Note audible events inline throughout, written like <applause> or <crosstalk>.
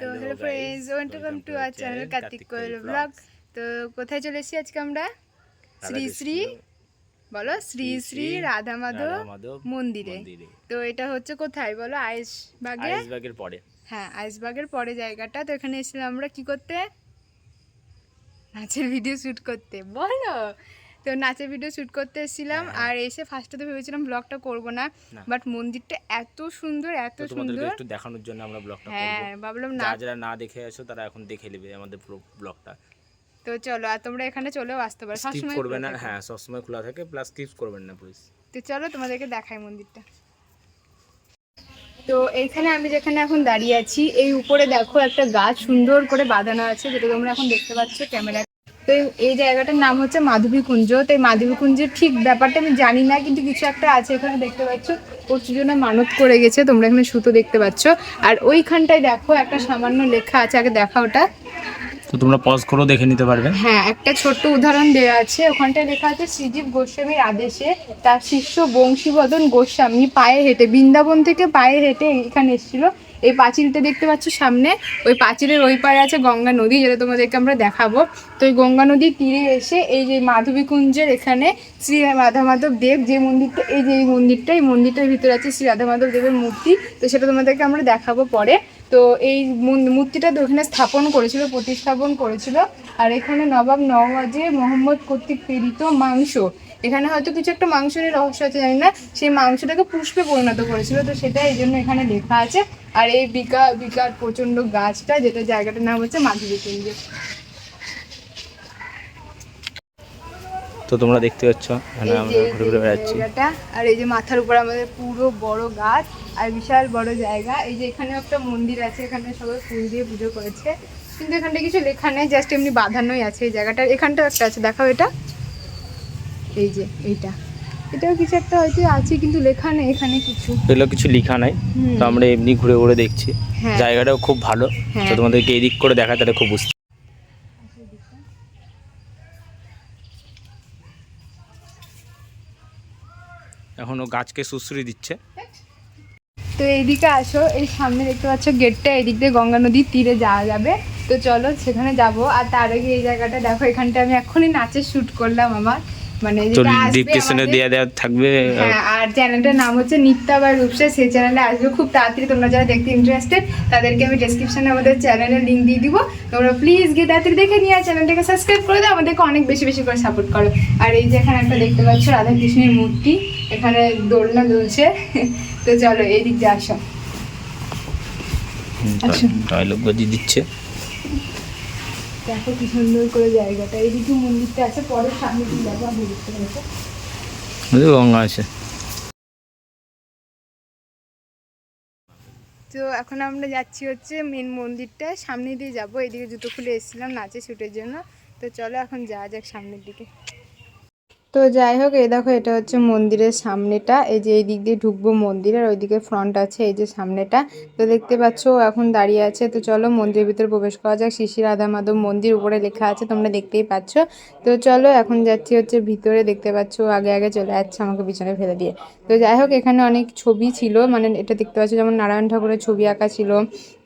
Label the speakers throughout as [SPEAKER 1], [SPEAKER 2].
[SPEAKER 1] তো hello friends welcome to our channel Kartik Koel blog তো কোথায় চলে এসেছি আজকে আমরা? শ্রী শ্রী বলো শ্রী শ্রী রাধা মাধব মন্দিরে।
[SPEAKER 2] মন্দিরে।
[SPEAKER 1] তো এটা হচ্ছে কোথায় বলো আইসবাগে
[SPEAKER 2] আইসবাগের পরে।
[SPEAKER 1] হ্যাঁ আইসবাগের পরে জায়গাটা। তো এখানে এসেছিলাম আমরা কি করতে? নাচের ভিডিও শ্যুট করতে। বলো তো নাচের ভিডিও শ্যুট করতে এসেছিলাম আর এসে ফার্স্টে তো ভেবেছিলাম ব্লগটা করব না। বাট মন্দিরটা এত সুন্দর এত সুন্দর।
[SPEAKER 2] একটু দেখানোর জন্য আমরা ব্লগটা
[SPEAKER 1] হ্যাঁ ভাবলাম না
[SPEAKER 2] যারা না দেখে আসো তারা এখন দেখে নেবে আমাদের পুরো ব্লগটা
[SPEAKER 1] তো চলো আর তোমরা এখানে চলেও আসতে পারো। সবসময়
[SPEAKER 2] করবে না। হ্যাঁ সবসময় খোলা থাকে প্লাস স্কিপ করবেন না প্লিজ
[SPEAKER 1] তো চলো তোমাদেরকে দেখাই মন্দিরটা। তো এইখানে আমি যেখানে এখন দাঁড়িয়ে আছি এই উপরে দেখো একটা গাছ সুন্দর করে বাঁধানো আছে যেটা তোমরা এখন দেখতে পাচ্ছ ক্যামেরা তো এই- জায়গাটার নাম হচ্ছে মাধবী কুঞ্জ তো এই মাধবী কুঞ্জের ঠিক ব্যাপারটা আমি জানি না কিন্তু কিছু একটা আছে এখানে দেখতে পাচ্ছ। প্রচুর জন্য মানত করে গেছে তোমরা এখানে সুতো দেখতে পাচ্ছ। আর ওইখানটায় দেখো একটা সামান্য লেখা আছে আগে দেখা ওটা।
[SPEAKER 2] তো তোমরা পজ করেও দেখে নিতে পারবে।
[SPEAKER 1] হ্যাঁ একটা ছোট্ট উদাহরণ দেওয়া আছে। ওখানটায় লেখা আছে শ্রীজীব গোস্বামীর আদেশে তার শিষ্য বংশীবদন গোস্বামী পায়ে হেঁটে বৃন্দাবন থেকে পায়ে হেঁটে এখানে এসেছিল। এই পাঁচিলটা দেখতে পাচ্ছ সামনে? ওই পাঁচিলের ওই পারে আছে গঙ্গা নদী, যেটা তোমাদেরকে আমরা দেখাবো। তো ওই গঙ্গা নদীর তীরে এসে এই যে মাধবী কুঞ্জের এখানে শ্রী রাধা মাধব দেব যে মন্দিরটা, এই যে এই মন্দিরটা, এই মন্দিরটার ভিতরে আছে শ্রী রাধা মাধব দেবের মূর্তি। তো সেটা তোমাদেরকে আমরা দেখাবো পরে। তো এই মূর্তিটা তো ওখানে স্থাপন করেছিল, প্রতিস্থাপন করেছিল। আর এখানে নবাব নওয়াজে মোহাম্মদ কর্তৃক প্রেরিত মাংস। এখানে হয়তো কিছু একটা মাংস নিয়ে রহস্য আছে, জানি না। সেই মাংসটাকে পুষ্পে পরিণত করেছিল, তো সেটা এই জন্য এখানে লেখা আছে। আর এই বিকা বিকার প্রচণ্ড গাছটা, যেটা জায়গাটার নাম হচ্ছে মাধুরী কুঞ্জ।
[SPEAKER 2] তো তোমরা দেখতে পাচ্ছ এখানে আমরা ঘুরে ঘুরে বেড়াচ্ছি।
[SPEAKER 1] আর এই যে মাথার উপর আমাদের পুরো বড় গাছ আর বিশাল বড় জায়গা। এই যে এখানে একটা মন্দির আছে এখানে সবাই ফুল দিয়ে পুজো করেছে। কিন্তু এখানটা কিছু লেখা নেই জাস্ট এমনি বাঁধানোই আছে এই জায়গাটা এখানটাও একটা আছে দেখাও এটা। এই যে এইটা। এটাও কিছু একটা হয়তো আছে কিন্তু লেখা নেই এখানে কিছু।
[SPEAKER 2] এগুলো কিছু লেখা নাই তো আমরা এমনি ঘুরে ঘুরে দেখছি।
[SPEAKER 1] হ্যাঁ।
[SPEAKER 2] জায়গাটাও খুব ভালো।
[SPEAKER 1] হ্যাঁ।
[SPEAKER 2] তো তোমাদেরকে এদিক করে দেখা তাহলে খুব বুঝতে এখনও গাছকে সুশ্রী দিচ্ছে।
[SPEAKER 1] তো এইদিকে আসো এই সামনে দেখতে পাচ্ছ গেটটা এদিক দিয়ে গঙ্গা নদীর তীরে যাওয়া যাবে। তো চলো সেখানে যাব। আর তার আগে এই জায়গাটা দেখো এখানটা আমি এখনই নাচের শুট করলাম আমার। মানে
[SPEAKER 2] ডিসক্রিপশনে দেওয়া থাকবে
[SPEAKER 1] হ্যাঁ আর চ্যানেলটার নাম হচ্ছে নিত্যা বা রূপসা। সেই চ্যানেলে আসবে। খুব তাড়াতাড়ি তোমরা যারা দেখতে ইন্টারেস্টেড তাদেরকে আমি ডেসক্রিপশনে আমাদের চ্যানেলের লিঙ্ক দিয়ে দিব। তোমরা প্লিজ গিয়ে তাড়াতাড়ি দেখে নিয়ে আর চ্যানেলটাকে সাবস্ক্রাইব করে দাও। আমাদেরকে অনেক বেশি বেশি করে সাপোর্ট করো। আর এই যে এখানে একটা দেখতে পাচ্ছ রাধা কৃষ্ণের মূর্তি। এখানে দোলনা দুলছে। তো চলো এই দিক দিয়ে আসো।
[SPEAKER 2] ডায়লগ বাজিয়ে দিচ্ছে।
[SPEAKER 1] দেখো কি সুন্দর করে জায়গাটা। এইদিকে মন্দিরটা আছে পরে সামনে দিয়ে যাব আমি দেখতে পাচ্ছি
[SPEAKER 2] গঙ্গা আছে।
[SPEAKER 1] তো এখন আমরা যাচ্ছি হচ্ছে মেন মন্দিরটা। সামনে দিয়ে যাব। এদিকে জুতো খুলে এসেছিলাম নাচে শ্যুটের জন্য। তো চলো এখন যাওয়া যাক সামনের দিকে। তো যাই হোক, এই দেখো এটা হচ্ছে মন্দিরের সামনেটা। এই যে এই দিক দিয়ে ঢুকবো মন্দিরের ওইদিকে ফ্রন্ট আছে এই যে সামনেটা। তো দেখতে পাচ্ছ এখন দাঁড়িয়ে আছে। তো চলো মন্দিরের ভিতরে প্রবেশ করা যাক। শিশি রাধা মাধব মন্দির উপরে লেখা আছে, তোমরা দেখতেই পাচ্ছ। তো চলো এখন যাচ্ছি হচ্ছে ভিতরে। দেখতে পাচ্ছ আগে আগে চলে যাচ্ছে আমাকে পিছনে ফেলে দিয়ে। তো যাই হোক, এখানে অনেক ছবি ছিল। মানে এটা দেখতে পাচ্ছ যেমন নারায়ণ ঠাকুরের ছবি আঁকা ছিল।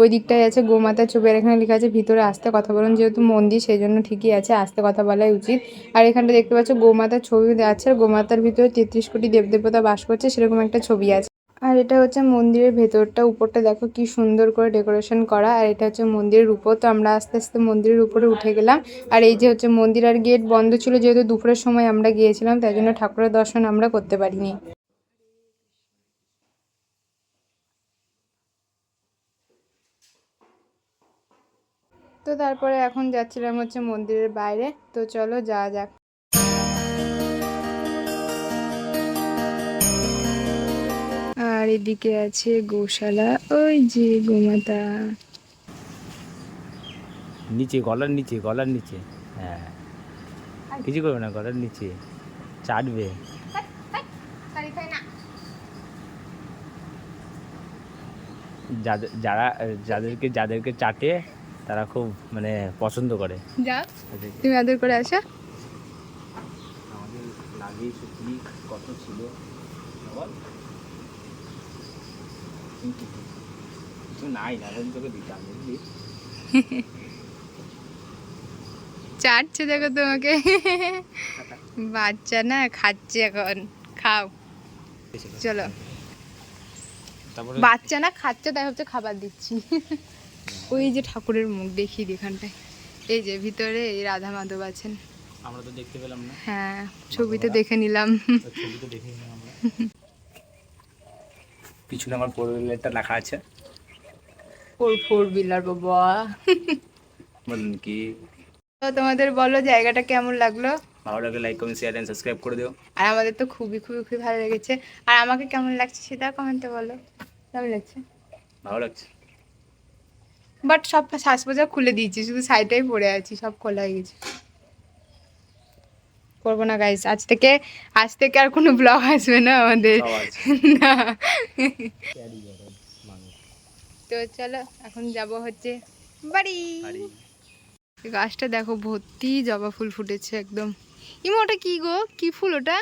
[SPEAKER 1] ওই দিকটায় আছে গোমাতার ছবি, আর এখানে লেখা আছে, ভিতরে আসতে কথা বলুন। যেহেতু মন্দির, সেই জন্য ঠিকই আছে, আসতে কথা বলাই উচিত। আর এখানটা দেখতে পাচ্ছ গোমাতার ছবি আছে আর গোমাতার ভিতরে তেত্রিশ কোটি দেবদেবতা বাস করছে, সেরকম একটা ছবি আছে। আর এটা হচ্ছে মন্দিরের ভেতরটা, উপরটা দেখো কি সুন্দর করে ডেকোরেশন করা, আর এটা হচ্ছে মন্দিরের উপর। তো আমরা আস্তে আস্তে মন্দিরের উপরে উঠে গেলাম। আর এই যে হচ্ছে মন্দির আর গেট বন্ধ ছিল, যেহেতু দুপুরের সময় আমরা গিয়েছিলাম, তাই জন্য ঠাকুরের দর্শন আমরা করতে পারিনি। তো তারপরে এখন যাচ্ছিলাম হচ্ছে মন্দিরের বাইরে। তো চলো যাওয়া যাক। আর এদিকে আছে গোশালা ওই যে গোমাতা।
[SPEAKER 2] নিচে গলার নিচে গলার নিচে। হ্যাঁ। কিছু করবে না গলার নিচে। চাটবে। যাদের যারা যাদেরকে যাদেরকে চাটে তারা খুব মানে পছন্দ করে।
[SPEAKER 1] যা তুমি আদর করে আসা।
[SPEAKER 2] আমাদের কি কত ছিল। বল নাই না তোকে দিতাম বুঝলি?
[SPEAKER 1] চাটছে দেখো তোমাকে। বাচ্চা না খাচ্ছে এখন। খাও। চলো। বাচ্চা না খাচ্ছে তাই হচ্ছে খাবার দিচ্ছি। ওই যে ঠাকুরের মুখ দেখি এখানটায়। এই যে ভিতরে এই রাধা মাধব আছেন।
[SPEAKER 2] আমরা তো দেখতে পেলাম না।
[SPEAKER 1] হ্যাঁ ছবিতে দেখে নিলাম।
[SPEAKER 2] ছবিতে দেখে নিলাম আমরা। পিছনে আমার ফোর হুইলারটা লেখা আছে।
[SPEAKER 1] ফোর ফোর হুইলার বাবা।
[SPEAKER 2] বলুন কি?
[SPEAKER 1] তো তোমাদের বলো জায়গাটা কেমন লাগল?
[SPEAKER 2] ভালো লাগে like comment share and subscribe করে দিও।
[SPEAKER 1] আর আমাদের তো খুবই খুবই খুবই ভালো লেগেছে। আর আমাকে কেমন লাগছে সেটা কমেন্টে বলো। কেমন লাগছে?
[SPEAKER 2] ভালো লাগছে।
[SPEAKER 1] বাট সব শ্বাস খুলে দিয়েছি শুধু সাইডটাই পড়ে আছি সব খোলা হয়ে গেছে। করব না গাইস আজ থেকে আজ থেকে আর কোনো ব্লগ আসবে না আমাদের। না। তো চলো এখন যাব হচ্ছে বাড়ি।
[SPEAKER 2] বাড়ি।
[SPEAKER 1] গাছটা দেখো ভর্তি জবা ফুল ফুটেছে একদম। ইমো ওটা কি গো? কি ফুল ওটা?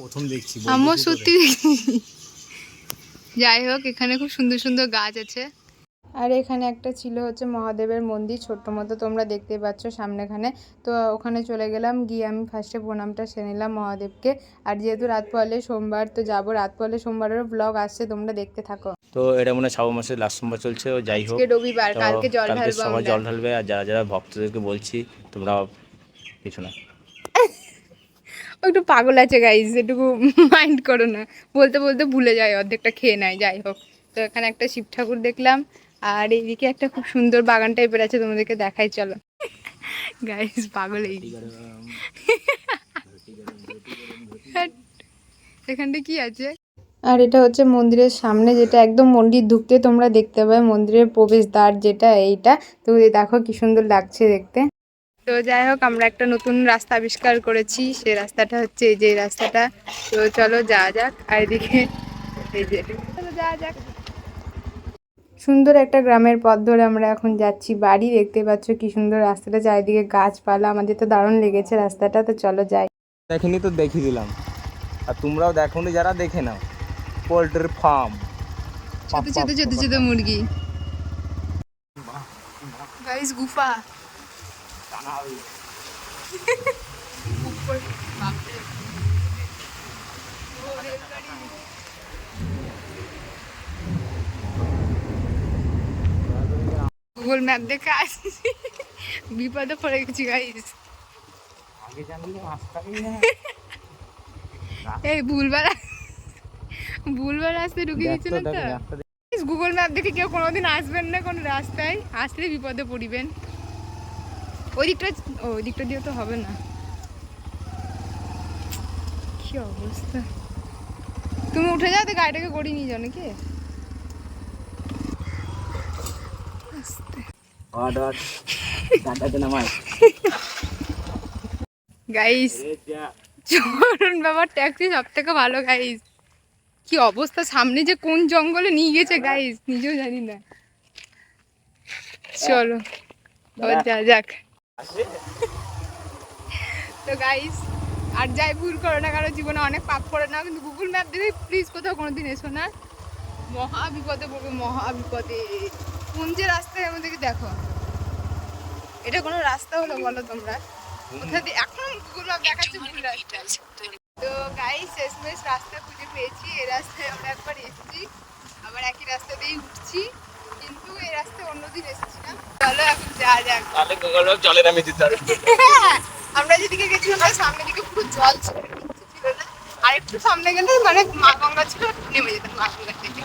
[SPEAKER 2] প্রথম দেখছি
[SPEAKER 1] আমার সত্যি <laughs> যাই হোক এখানে খুব সুন্দর সুন্দর গাছ আছে। আর এখানে একটা ছিল হচ্ছে মহাদেবের মন্দির ছোট্ট মতো তোমরা দেখতে পাচ্ছ সামনেখানে। তো ওখানে চলে গেলাম গিয়ে আমি ফার্স্টে প্রণামটা সেরে নিলাম মহাদেবকে। আর যেহেতু রাত পহলে সোমবার তো যাব রাত পহলে সোমবারেরও ব্লগ আসছে তোমরা দেখতে থাকো।
[SPEAKER 2] তো এটা মনে হয় শ্রাবণ মাসের লাস্ট সোমবার চলছে যাই হোক।
[SPEAKER 1] রবিবার কালকে জল ঢালবো
[SPEAKER 2] সবাই জল ঢালবে আর যারা যারা ভক্তদেরকে বলছি তোমরা কিছু না।
[SPEAKER 1] একটু পাগল আছে গাইজ এটুকু মাইন্ড করো না। বলতে বলতে ভুলে যায় অর্ধেকটা খেয়ে নেয় যাই হোক। তো এখানে একটা শিব ঠাকুর দেখলাম আর এইদিকে একটা খুব সুন্দর বাগান টাইপের আছে তোমাদেরকে দেখাই চলো। গাইস পাগল এই এখানটা কি আছে? আর এটা হচ্ছে মন্দিরের সামনে যেটা একদম মন্দির ঢুকতে তোমরা দেখতে পাবে মন্দিরের প্রবেশদ্বার যেটা এইটা। তো দেখো কি সুন্দর লাগছে দেখতে। তো যাই হোক আমরা একটা নতুন রাস্তা আবিষ্কার করেছি সেই রাস্তাটা হচ্ছে এই যে রাস্তাটা। তো চলো যাওয়া যাক আর এদিকে এই যে চলো যাওয়া যাক। সুন্দর একটা গ্রামের পথ ধরে আমরা এখন যাচ্ছি। বাড়ি দেখতে পাচ্ছ কি সুন্দর রাস্তাটা চারিদিকে গাছপালা। আমাদের তো দারুণ লেগেছে রাস্তাটা তো চলো যাই।
[SPEAKER 2] দেখেনি তো দেখিয়ে দিলাম। আর তোমরাও দেখো দেখোনি যারা দেখে নাও। পোল্ট্রির ফার্ম।
[SPEAKER 1] ছোট ছোট ছোট ছোট মুরগি। গাইস গুফা। <laughs> গুগল ম্যাপ দেখে আসছি। বিপদে পড়ে গেছি গাইস
[SPEAKER 2] আগে জানলে রাস্তাই
[SPEAKER 1] এই ভুলবার ভুলবার রাস্তায় ঢুকে গেছিলাম তো গুগল ম্যাপ দেখে কেউ কোনোদিন আসবেন না কোনো রাস্তায়। আসলে বিপদে পড়িবেন। ওই দিকটা ওই দিকটা দিয়ে তো হবে না। কি অবস্থা। তুমি উঠে যাও তো গাড়িটাকে গড়িয়ে নিয়ে যাও নাকি?
[SPEAKER 2] অর্ডার দাদাতে নামাই
[SPEAKER 1] গাইস চরণ বাবার ট্যাক্সি সব থেকে ভালো গাইস কি অবস্থা? সামনে যে কোন জঙ্গলে নিয়ে গেছে গাইস নিজেও জানি না। চলো যা যাক। তো গাইস আর যাই ভুল করো না কারও জীবনে অনেক পাপ করে না কিন্তু গুগল ম্যাপ দেখে প্লিজ কোথাও কোনোদিন এসো না। মহা বিপদে পড়বে মহা বিপদে। কোন যে রাস্তায় আমাদেরকে দেখো। এটা কোনো রাস্তা হলো বলো তোমরা? কোথা দিয়ে এখন গুগল দেখাচ্ছে ভুল রাস্তা। তো গাইস শেষমেশ রাস্তা খুঁজে পেয়েছি। এই রাস্তায় আমরা একবার এসেছি। আবার একই রাস্তা দিয়েই উঠছি। কিন্তু এই রাস্তায় অন্যদিন এসেছিলাম চলো এখন যা যাক।
[SPEAKER 2] তাহলে গুগল ম্যাপ জলে নামিয়ে দিতে হবে <laughs>
[SPEAKER 1] আমরা যেদিকে গেছিলাম তার সামনের দিকে পুরো জল ছিল ছিল না। আর একটু সামনে গেলে মানে মা গঙ্গা ছিল নেমে যেতাম মা গঙ্গা থেকে।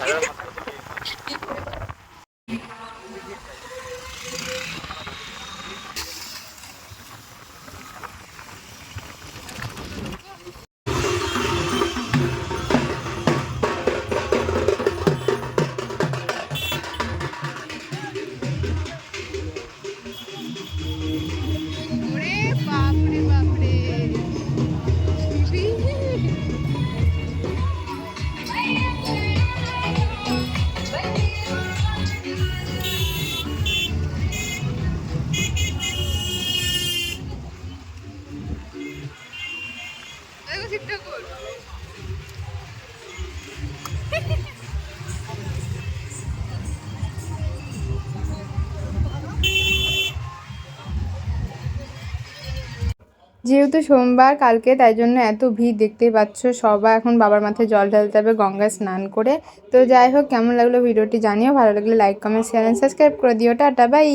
[SPEAKER 1] যেহেতু সোমবার, কালকে তাই জন্য এত ভিড় দেখতেই পাচ্ছ। সবাই এখন বাবার মাথায় জল ঢালতে হবে, গঙ্গায় স্নান করে। তো যাই হোক, কেমন লাগল ভিডিওটি জানিও। ভালো লাগলে লাইক কমেন্ট শেয়ার সাবস্ক্রাইব করে দিও। Tata bye